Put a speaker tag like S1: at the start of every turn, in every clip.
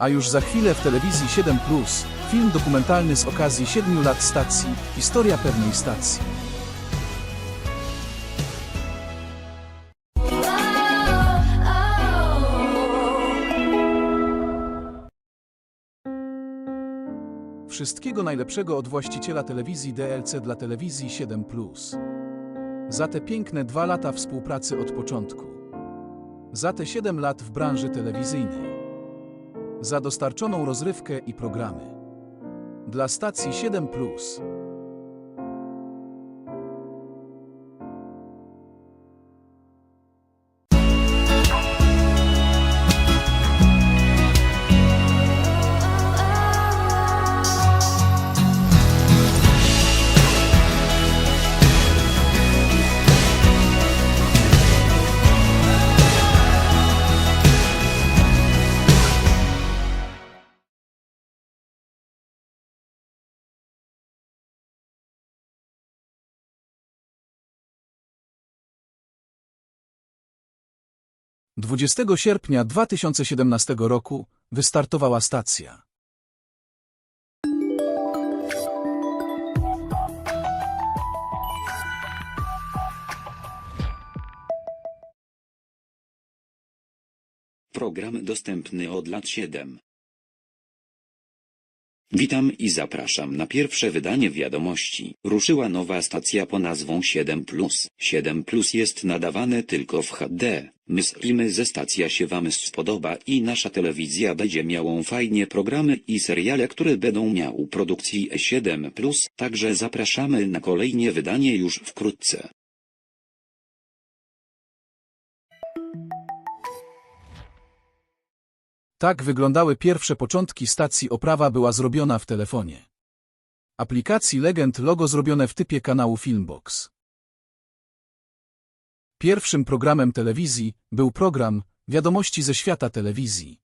S1: A już za chwilę w telewizji 7 film dokumentalny z okazji 7 lat stacji Historia pewnej stacji. Wszystkiego najlepszego od właściciela telewizji DLC dla telewizji 7 Za te piękne dwa lata współpracy od początku. Za te 7 lat w branży telewizyjnej. Za dostarczoną rozrywkę i programy. Dla stacji 7 20 sierpnia 2017 roku wystartowała stacja.
S2: Program dostępny od lat 7. Witam i zapraszam na pierwsze wydanie wiadomości. Ruszyła nowa stacja po nazwą 7 7 jest nadawane tylko w HD. Myślimy, że stacja się Wam spodoba i nasza telewizja będzie miała fajnie programy i seriale, które będą miał produkcji 7 Także zapraszamy na kolejne wydanie już wkrótce.
S1: Tak wyglądały pierwsze początki stacji oprawa była zrobiona w telefonie. Aplikacji Legend logo zrobione w typie kanału Filmbox. Pierwszym programem telewizji był program Wiadomości ze świata telewizji.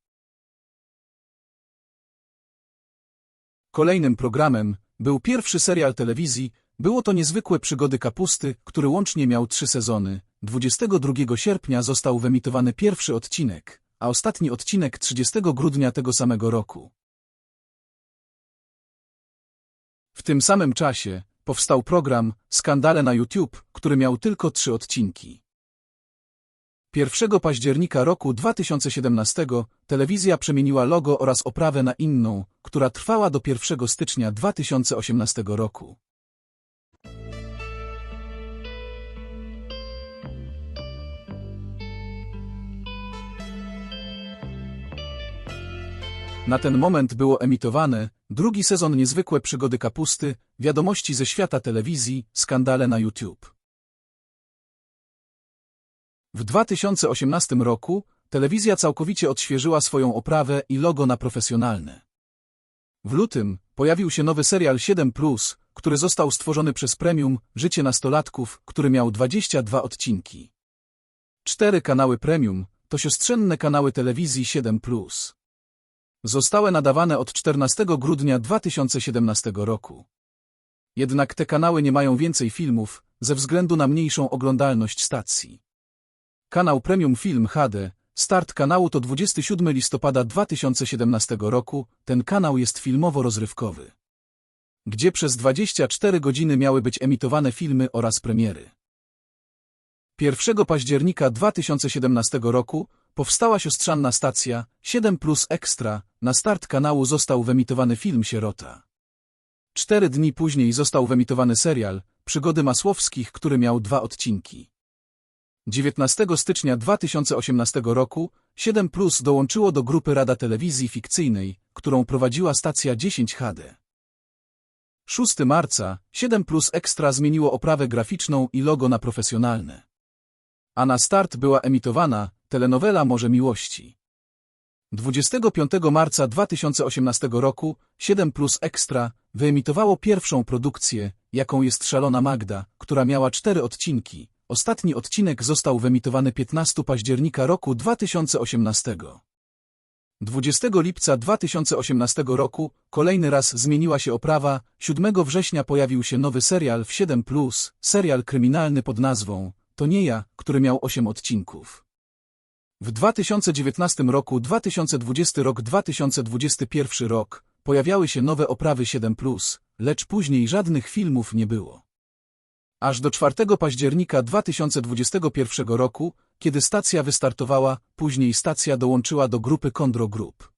S1: Kolejnym programem był pierwszy serial telewizji, było to niezwykłe przygody kapusty, który łącznie miał trzy sezony. 22 sierpnia został wyemitowany pierwszy odcinek, a ostatni odcinek 30 grudnia tego samego roku. W tym samym czasie powstał program Skandale na YouTube, który miał tylko trzy odcinki. 1 października roku 2017 telewizja przemieniła logo oraz oprawę na inną, która trwała do 1 stycznia 2018 roku. Na ten moment było emitowane drugi sezon Niezwykłe Przygody Kapusty, wiadomości ze świata telewizji, skandale na YouTube. W 2018 roku telewizja całkowicie odświeżyła swoją oprawę i logo na profesjonalne. W lutym pojawił się nowy serial 7, który został stworzony przez Premium Życie nastolatków, który miał 22 odcinki. Cztery kanały Premium to siostrzenne kanały telewizji 7. Zostały nadawane od 14 grudnia 2017 roku. Jednak te kanały nie mają więcej filmów ze względu na mniejszą oglądalność stacji. Kanał Premium Film HD, start kanału to 27 listopada 2017 roku, ten kanał jest filmowo-rozrywkowy. Gdzie przez 24 godziny miały być emitowane filmy oraz premiery. 1 października 2017 roku powstała siostrzana stacja 7 Plus Extra, na start kanału został wyemitowany film Sierota. Cztery dni później został wyemitowany serial Przygody Masłowskich, który miał dwa odcinki. 19 stycznia 2018 roku 7 Plus dołączyło do grupy Rada Telewizji Fikcyjnej, którą prowadziła stacja 10 HD. 6 marca 7 Plus Extra zmieniło oprawę graficzną i logo na profesjonalne. A na start była emitowana telenowela Morze Miłości. 25 marca 2018 roku 7 Plus Extra wyemitowało pierwszą produkcję, jaką jest Szalona Magda, która miała cztery odcinki. Ostatni odcinek został wyemitowany 15 października roku 2018. 20 lipca 2018 roku kolejny raz zmieniła się oprawa, 7 września pojawił się nowy serial w 7, serial kryminalny pod nazwą To nie ja, który miał 8 odcinków. W 2019 roku, 2020 rok, 2021 rok pojawiały się nowe oprawy 7+, lecz później żadnych filmów nie było. Aż do 4 października 2021 roku, kiedy stacja wystartowała, później stacja dołączyła do grupy Kondro Group.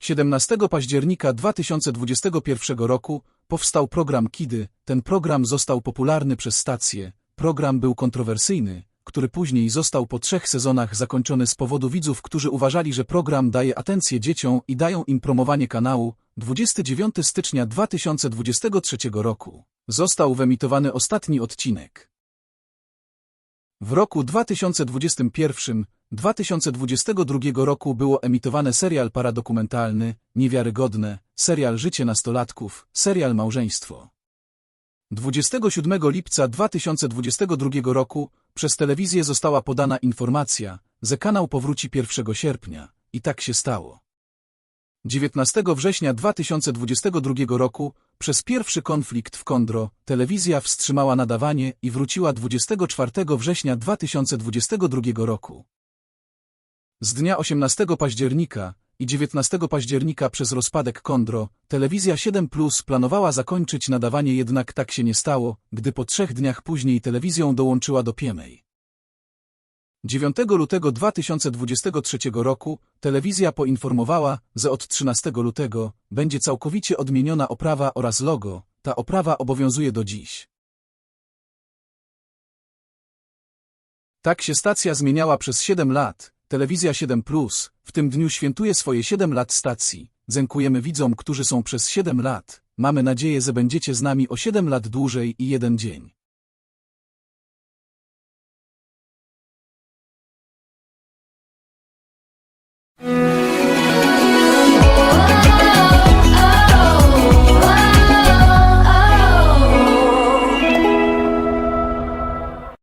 S1: 17 października 2021 roku powstał program Kidy. Ten program został popularny przez stację. Program był kontrowersyjny, który później został po trzech sezonach zakończony z powodu widzów, którzy uważali, że program daje atencję dzieciom i dają im promowanie kanału. 29 stycznia 2023 roku został wyemitowany ostatni odcinek. W roku 2021 2022 roku było emitowane serial paradokumentalny, niewiarygodne, serial Życie nastolatków, serial Małżeństwo. 27 lipca 2022 roku przez telewizję została podana informacja, że kanał powróci 1 sierpnia. I tak się stało. 19 września 2022 roku przez pierwszy konflikt w Kondro telewizja wstrzymała nadawanie i wróciła 24 września 2022 roku. Z dnia 18 października i 19 października przez rozpadek Kondro, telewizja 7 Plus planowała zakończyć nadawanie jednak tak się nie stało, gdy po trzech dniach później telewizją dołączyła do Piemej. 9 lutego 2023 roku telewizja poinformowała, że od 13 lutego będzie całkowicie odmieniona oprawa oraz logo. Ta oprawa obowiązuje do dziś. Tak się stacja zmieniała przez 7 lat. Telewizja 7 Plus w tym dniu świętuje swoje 7 lat stacji. Dziękujemy widzom, którzy są przez 7 lat. Mamy nadzieję, że będziecie z nami o 7 lat dłużej i jeden dzień.